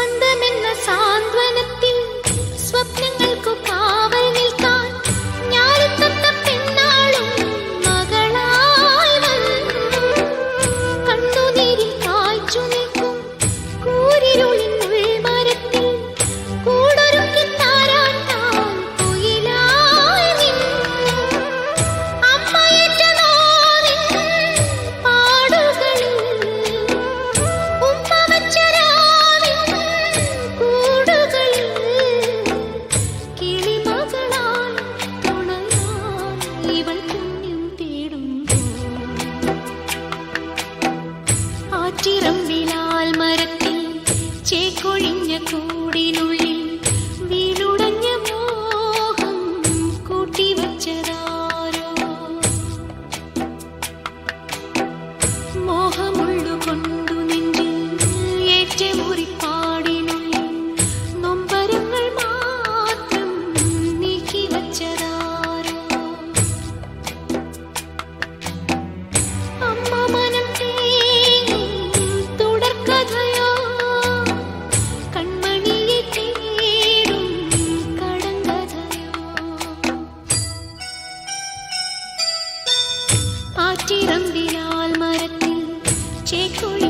സ്വന്തമെന്ന സാന്ത്വനത്തിൽ സ്വപ്നങ്ങൾക്ക് കാറ്റിറമ്പിനാൽ മരത്തിൽ ചേക്കൊഴിഞ്ഞ കൂടിനുള്ളിൽ വീടുടഞ്ഞ മോഹം കൂട്ടിവച്ചതാരോ? മോഹമുള്ളു കൊണ്ട് ആറ്റിറമ്പിലാൽ മരത്തിൽ ചേക്കുഴി